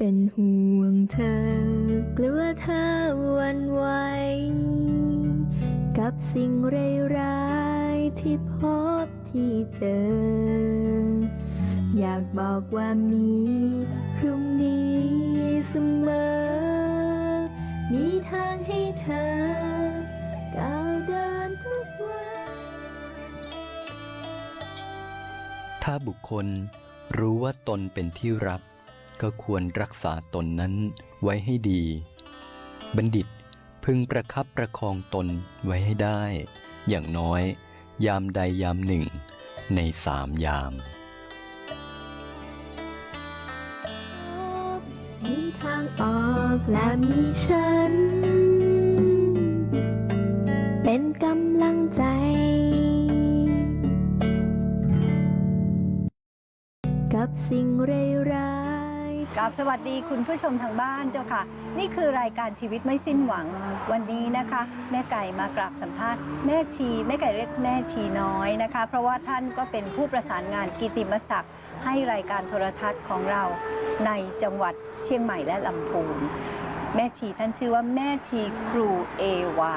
เป็นห่วงเธอกลัวเธอวันไหวกับสิ่งร้ายๆที่พบที่เจอ อยากบอกว่ามีพรุ่งนี้เสมอ มีทางให้เธอก้าวเดินทุกวัน ถ้าบุคคลรู้ว่าตนเป็นที่รัก ก็ควรรักษาตนนั้นไว้ให้ดี บัณฑิตพึงประคับประคองตนไว้ให้ได้ อย่างน้อย ยามใดยามหนึ่ง ในสามยาม มีทางออกและมีฉัน เป็นกำลังใจกับสิ่งร้าย ๆกับสวัสดีคุณผู้ชมทางบ้านเจ้าค่ะ นี่คือรายการชีวิตไม่สิ้นหวังวันนี้นะคะ แม่ไก่มากราบสัมภาษณ์แม่ชีแม่ไก่เรียกแม่ชีน้อยนะคะ เพราะว่าท่านก็เป็นผู้ประสานงานกิติมศักดิ์ให้รายการโทรทัศน์ของเราในจังหวัดเชียงใหม่และลำพูนแม่ชีท่านชื่อว่าแม่ชีครูเอวา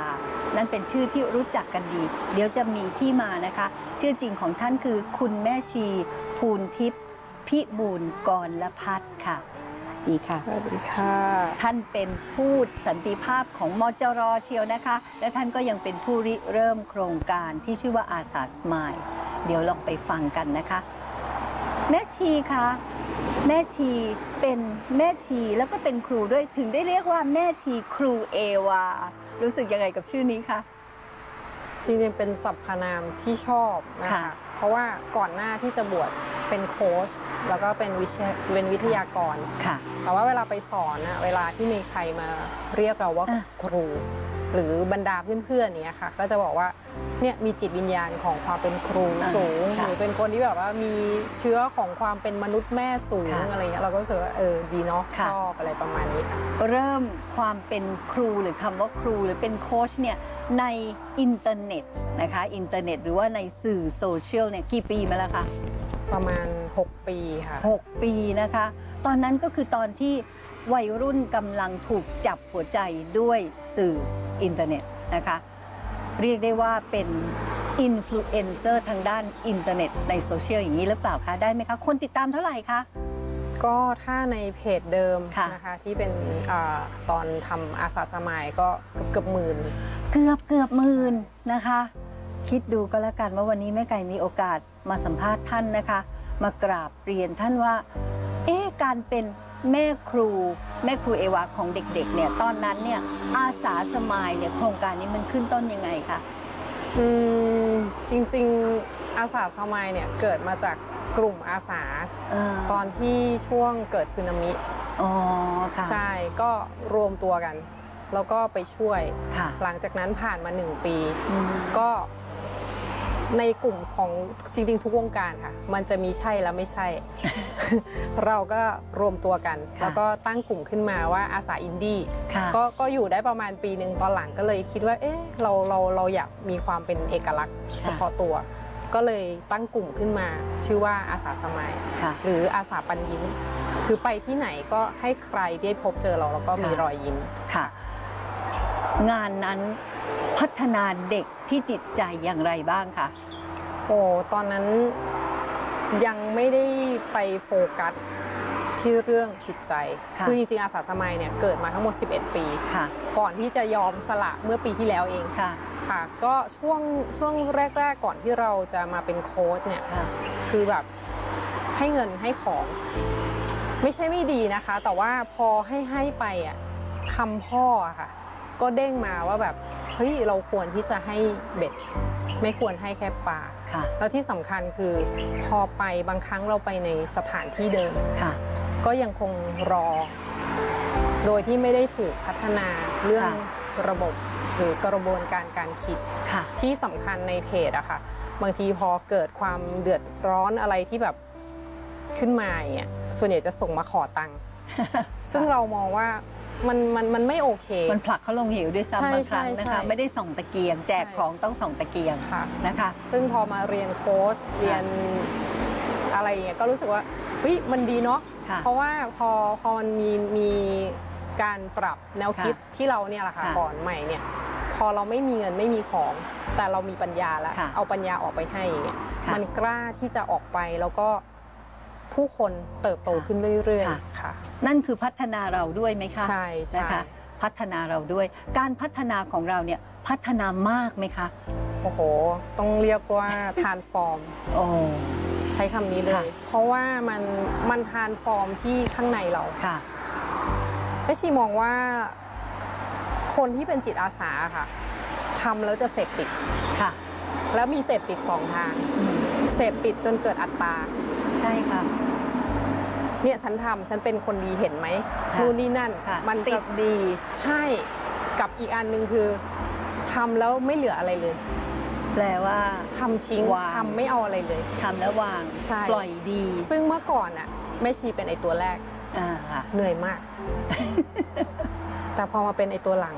นั่นเป็นชื่อที่รู้จักกันดี เดี๋ยวจะมีที่มานะคะ ชื่อจริงของท่านคือคุณแม่ชีภูนทิพย์พิบูลกรละพัฒน์ค่ะ ดีค่ะ สวัสดีค่ะ ท่านเป็นทูตสันติภาพของมจรเชียวนะคะ และท่านก็ยังเป็นผู้ริเริ่มโครงการที่ชื่อว่าอาสาสมายเดี๋ยวลองไปฟังกันนะคะ แม่ชีคะแม่ชีเป็นแม่ชีแล้วก็เป็นครูด้วยถึงได้เรียกว่าแม่ชีครูเอวา รู้สึกยังไงกับชื่อนี้คะจริงๆเป็นสรรพนามที่ชอบนะคะค่ะ เพราะว่าก่อนหน้าที่จะบวชเป็นโค้ชแล้วก็เป็นวิชาเป็นวิทยากร ค่ะ แต่ว่าเวลาไปสอนนะเวลาที่มีใครมาเรียกเราว่าอะ ครู หรือบรรดาเพื่อนๆเนี้ยค่ะ ก็จะบอกว่า เนี่ยมีจิตวิญญาณของความเป็นครูสูงหรือเป็นคนที่แบบว่ามีเชื้อของความเป็นมนุษย์แม่สูงอะไรเงี้ยเราก็รู้สึกว่าเออดีเนาะชอบอะไรประมาณนี้ค่ะเริ่มความเป็นครูหรือคำว่าครูหรือเป็นโค้ชเนี่ยในอินเทอร์เน็ตนะคะอินเทอร์เน็ตหรือว่าในสื่อโซเชียลเนี่ยกี่ปีมาแล้วคะประมาณ 6 ปีค่ะ 6 ปีนะคะ ตอนนั้นก็คือตอนที่วัยรุ่นกำลังถูกจับหัวใจด้วยสื่ออินเทอร์เน็ตนะคะ เรียกได้ว่าเป็นอินฟลูเอนเซอร์ทางด้านอินเทอร์เน็ตในโซเชียลอย่างนี้หรือเปล่าคะ ได้ไหมคะ คนติดตามเท่าไหร่คะ ก็ถ้าในเพจเดิมค่ะ นะคะที่เป็นอาตอนทำอาสาสมัยก็เกือบเกือบหมื่น เกือบเกือบหมื่นนะคะ คิดดูก็แล้วกันว่าวันนี้แม่ไก่มีโอกาสมาสัมภาษณ์ท่านนะคะ มากราบเรียนท่านว่า เอ๊ะการเป็น แม่ครูแม่ครูเอวาของเด็กๆเนี่ยตอนนั้นเนี่ยอาสาสมายเนี่ยโครงการนี้มันขึ้นต้นยังไงคะอืมจริงๆอาสาสมัยเนี่ยเกิดมาจากกลุ่มอาสาเออตอนที่ช่วงเกิดสึนามิอ๋อค่ะใช่ก็รวมตัวกัน แล้วก็ไปช่วยค่ะหลังจากนั้นผ่านมาหนึ่งปีอืมก็ ในกลุ่มของจริงๆ ทุกวงการค่ะ มันจะมีใช่และไม่ใช่ เราก็รวมตัวกัน แล้วก็ตั้งกลุ่มขึ้นมาว่าอาสาอินดี้ค่ะก็ก็อยู่ได้ประมาณปีหนึ่งตอนหลังก็เลยคิดว่า เอ๊ะเราเราเราอยากมีความเป็นเอกลักษณ์เฉพาะตัว ก็เลยตั้งกลุ่มขึ้นมา ชื่อว่าอาสาสมัยค่ะหรืออาสาปันยิ้ม คือไปที่ไหนก็ให้ใครได้พบเจอเราแล้วก็มีค่ะรอยยิ้มค่ะ งานนั้น พัฒนาเด็กที่จิตใจอย่างไรบ้างคะโอ้ตอนนั้นยังไม่ได้ไปโฟกัสที่เรื่องจิตใจค่ะอจริงๆอาสาสมัยเนี่ยเกิดมาทั้งหมด 11 ปีค่ะก่อนที่จะยอมสละเมื่อปีที่แล้วเองค่ะค่ะก็ช่วงช่วงแรก ๆ ก่อนที่เราจะมาเป็นโค้ชเนี่ยค่ะคือแบบให้เงินให้ของ ไม่ใช่ไม่ดีนะคะ แต่ว่าพอให้ให้ไปอะคำพ่ออะค่ะ ก็เด้งมาว่าแบบ เฮ้ยเราควรที่จะให้เบ็ด ไม่ควรให้แค่ปลาค่ะ แล้วที่สำคัญคือพอไปบางครั้งเราไปในสถานที่เดิม ค่ะ ก็ยังคงรอ โดยที่ไม่ได้ถูกพัฒนาเรื่องค่ะ ระบบหรือกระบวนการการคิด ค่ะ ที่สำคัญในเพจอะค่ะ บางทีพอเกิดความเดือดร้อนอะไรที่แบบขึ้นมาอย่างเงี้ยส่วนใหญ่จะส่งมาขอตังค์ซึ่งเรามองว่า มันมันมันไม่โอเค มันผลักเขาลงเหวด้วยใช่ซ้ำบางครั้งใช่นะคะ ใช่ไม่ได้ส่องตะเกียง แจกใช่ ของต้องส่องตะเกียงค่ะ นะคะ ซึ่งพอมาเรียนโค้ชเรียนอะไรอย่างเงี้ยก็รู้สึกว่าเฮ้ยมันดีเนาะค่ะ เพราะว่าพอพอมันมีมีการปรับแนวคิดค่ะที่เราเนี่ยแหละค่ะค่ะก่อนใหม่เนี่ย พอเราไม่มีเงินไม่มีของ แต่เรามีปัญญาแล้วค่ะเอาปัญญาออกไปให้อย่างเงี้ยค่ะ มันกล้าที่จะออกไปแล้วก็ ผู้คนเติบโตค่ะขึ้นเรื่อยค่ะๆค่ะ นั่นคือพัฒนาเราด้วยไหมคะใช่ใช่นะคะพัฒนาเราด้วย การพัฒนาของเราเนี่ยพัฒนามากไหมคะ โอ้โห ต้องเรียกว่าทานฟอร์มโอ้ใช้คำนี้เลค่ะยเพราะว่ามันมันทานฟอร์มที่ข้างในเราค่ะแม่ชีมองว่าคนที่เป็นจิตอาสาค่ะทำแล้วจะเสพติดค่ะ แล้วมีเสพติดสองทางอืมเสพติดจนเกิดอัตตา ใช่ค่ะ เนี่ยฉันทำฉันเป็นคนดีเห็นไหมค่ะนู่นนี่นั่นค่ะมันติจะดดีใช่กับอีกอันหนึ่งคือทำแล้วไม่เหลืออะไรเลย แปลว่าทำทิ้งวางทำไม่เอาอะไรเลยทำแล้ววางใช่ปล่อยดี ซึ่งเมื่อก่อนอะแม่ชีเป็นไอตัวแรกอ่าค่ะเหนื่อยมาก แต่พอมาเป็นไอตัวหลัง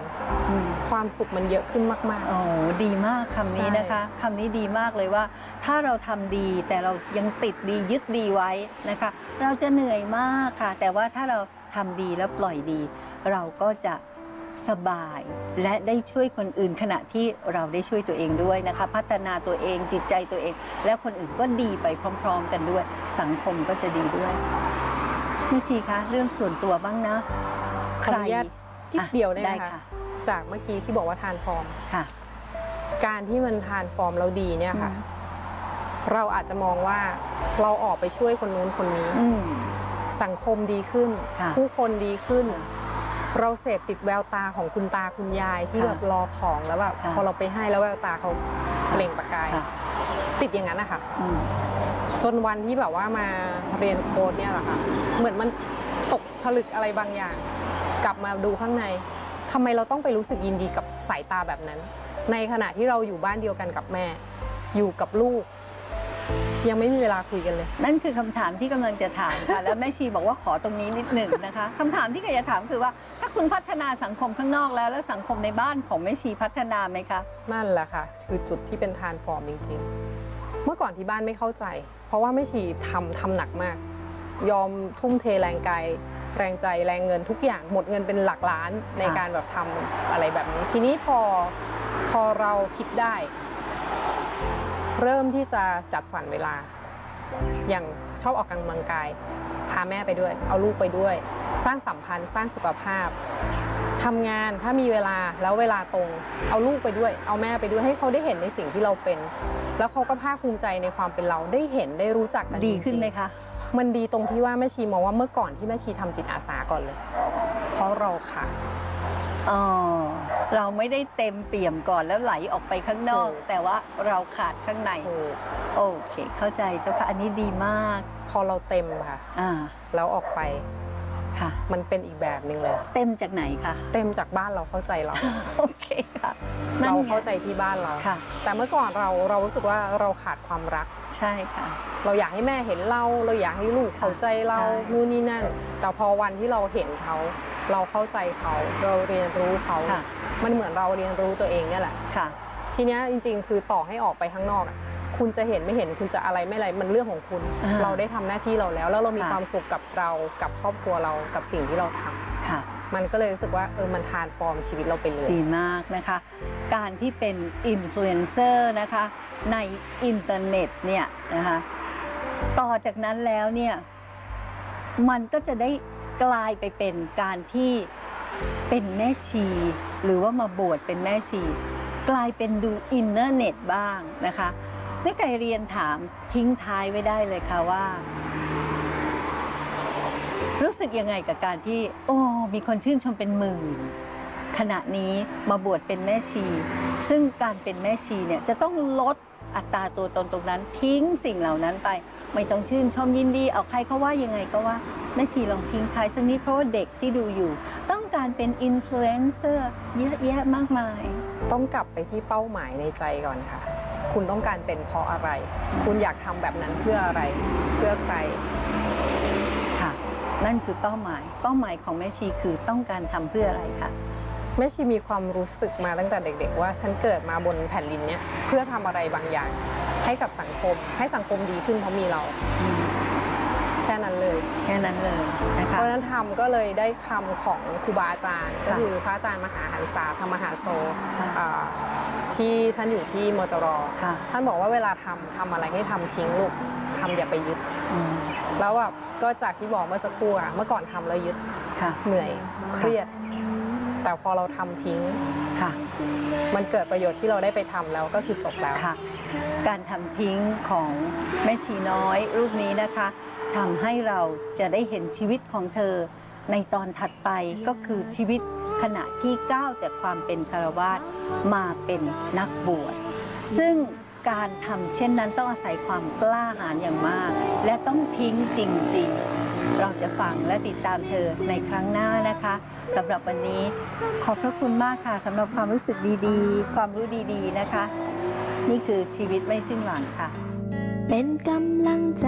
อืมความสุขมันเยอะขึ้นมากโอ้ดีมากคำนี้ใช่นะคะคำนี้ดีมากเลยว่า ถ้าเราทำดีแต่เรายังติดดียึดดีไว้นะคะ เราจะเหนื่อยมากค่ะ แต่ว่าถ้าเราทำดีแล้วปล่อยดี เราก็จะสบายและได้ช่วยคนอื่นขณะที่เราได้ช่วยตัวเองด้วยนะคะ พัฒนาตัวเองจิตใจตัวเอง แล้วคนอื่นก็ดีไปพร้อม ๆ กันด้วย สังคมก็จะดีด้วยแม่ชีคะเรื่องส่วนตัวบ้างนะๆขออนุญาต นิดเดียวได้ไหมคะค่ะจากเมื่อกี้ที่บอกว่าทานฟอร์มค่ะ การที่มันทานฟอร์มเราดีเนี่ยค่ะอืมเราอาจจะมองว่าเราออกไปช่วยคนนู้นคนนี้อืมสังคมดีขึ้นค่ะผู้คนดีขึ้น เราเสพติดแววตาของคุณตาคุณยายที่ค่ะแบบรอของแล้วแบบค่ะพอเราไปให้แล้วแววตาเขาเปล่งประกายค่ะติดอย่างนั้นนะคะอืมจนวันที่แบบว่ามาเรียนโค้ดเนี่ยแหละค่ะ เหมือนมันตกผลึกอะไรบางอย่าง กลับมาดูข้างในทำไมเราต้องไปรู้สึกยินดีกับสายตาแบบนั้น ในขณะที่เราอยู่บ้านเดียวกันกับแม่ อยู่กับลูก ยังไม่มีเวลาคุยกันเลย นั่นคือคำถามที่กำลังจะถามค่ะ แล้วแม่ชีบอกว่าขอตรงนี้นิดหนึ่งนะคะคำถามที่กอยากจะถามคือว่า ถ้าคุณพัฒนาสังคมข้างนอกแล้ว แล้วสังคมในบ้านของแม่ชีพัฒนาไหมคะ นั่นแหละค่ะ คือจุดที่เป็นทานฟอร์มจริง ๆ เมื่อก่อนที่บ้านไม่เข้าใจ เพราะว่าไม่ชีทำทำหนักมาก ยอมทุ่มเทแรงกาย แรงใจแรงเงินทุกอย่างหมดเงินเป็นหลักล้านในการแบบทำอะไรแบบนี้ ทีนี้พอพอเราคิดได้ เริ่มที่จะจัดสรรเวลา อย่างชอบออกกำลังกาย พาแม่ไปด้วย เอาลูกไปด้วย สร้างสัมพันธ์สร้างสุขภาพทำงานถ้ามีเวลาแล้วเวลาตรง เอาลูกไปด้วย เอาแม่ไปด้วยให้เขาได้เห็นในสิ่งที่เราเป็น แล้วเขาก็ภาคภูมิใจในความเป็นเราได้เห็นได้รู้จักกันดีขึ้นไหมจริงๆคะ มันดีตรงที่ว่าแม่ชีมองว่าเมื่อก่อนที่แม่ชีทำจิตอาสาก่อนเลย เพราะเราค่ะอ๋อเราไม่ได้เต็มเปี่ยมก่อนแล้วไหลออกไปข้างนอกถูกแต่ว่าเราขาดข้างในถูกโอเค เข้าใจเจ้าค่ะอันนี้ดีมาก พอเราเต็มค่ะอ่าแล้วออกไปค่ะ มันเป็นอีกแบบหนึ่งเลย เต็มจากไหนคะเต็มจากบ้านเราเข้าใจเราโอเคค่ะนั่นเราไงเข้าใจที่บ้านเราค่ะ แต่เมื่อก่อนเราเรารู้สึกว่าเราขาดความรัก ใช่ค่ะ เราอยากให้แม่เห็นเราเราอยากให้ลูกเข้าใจเราใช่ นู่นนี่นั่น แต่พอวันที่เราเห็นเขา เราเข้าใจเขาเราเรียนรู้เขา ค่ะมันเหมือนเราเรียนรู้ตัวเองเนี่ยแหละ ค่ะ ทีเนี้ยจริง ๆ คือต่อให้ออกไปข้างนอกอะคุณจะเห็นไม่เห็นคุณจะอะไรไม่อะไรมันเรื่องของคุณ อ่าเราได้ทำหน้าที่เราแล้ว แล้วเรามีค่ะ ความสุขกับเรากับครอบครัวเรากับสิ่งที่เราทำค่ะ มันก็เลยรู้สึกว่าเออมันทานฟอร์มชีวิตเราไปเลยดีมากนะคะ การที่เป็นอินฟลูเอนเซอร์นะคะในอินเทอร์เน็ตเนี่ยนะคะต่อจากนั้นแล้วเนี่ยมันก็จะได้กลายไปเป็นการที่เป็นแม่ชี หรือว่ามาบวชเป็นแม่ชี กลายเป็นดูอินเนอร์เน็ตบ้างนะคะแม่ไก่เรียนถามทิ้งท้ายไว้ได้เลยค่ะว่า รู้สึกยังไงกับการที่ โอ้ มีคนชื่นชมเป็นหมื่นขณะนี้มาบวชเป็นแม่ชี ซึ่งการเป็นแม่ชีเนี่ยจะต้องลดอัตราตัวตนตรงนั้น ทิ้งสิ่งเหล่านั้นไป ไม่ต้องชื่นชมยินดี เอาใครเขาว่ายังไงก็ว่าแม่ชีลองทิ้งท้ายสักนิดเพราะว่าเด็กที่ดูอยู่ ต้องการเป็นอินฟลูเอนเซอร์เยอะแยะมากมาย ต้องกลับไปที่เป้าหมายในใจก่อนค่ะ คุณต้องการเป็นเพราะอะไร คุณอยากทำแบบนั้นเพื่ออะไร เพื่อใคร นั่นคือเป้าหมาย เป้าหมายของแม่ชีคือต้องการทำเพื่ออะไรคะแม่ชีมีความรู้สึกมาตั้งแต่เด็ก ๆ ว่าฉันเกิดมาบนแผ่นดินเนี้ยเพื่อทำอะไรบางอย่าง ให้กับสังคม ให้สังคมดีขึ้นเพราะมีเรา แค่นั้นเลยแค่นั้นเลยนะเพคะราะฉะนั้นทำก็เลยได้คำของครูบาอาจารย์ ก็ค่ะคือพระอาจารย์มหาหันษาธรรมหาโซค่ะอ่าที่ท่านอยู่ที่มจรค่ะท่านบอกว่าเวลาทำทำอะไรให้ทำทิ้งลูกทำอย่าไปยึดอืม แล้วแบบก็จากที่บอกเมื่อสักครู่อะเมื่อก่อนทำแล้วยึดค่ะเหนื่อยเครียด แต่พอเราทำทิ้ง ค่ะ มันเกิดประโยชน์ที่เราได้ไปทำแล้วก็คือจบแล้ว ค่ะ การทำทิ้งของแม่ชีน้อยรูปนี้นะคะทำให้เราจะได้เห็นชีวิตของเธอ ในตอนถัดไปก็คือชีวิตขณะที่ก้าวจากความเป็นคารวาสมาเป็นนักบวชซึ่ง การทำเช่นนั้นต้องอาศัยความกล้าหาญอย่างมาก และต้องทิ้งจริง ๆ เราจะฟังและติดตามเธอในครั้งหน้านะคะสำหรับวันนี้ขอบพระคุณมากค่ะสำหรับความรู้สึกดีๆ ความรู้ดีๆนะคะ นี่คือชีวิตไม่สิ้นหวังค่ะ เป็นกำลังใจ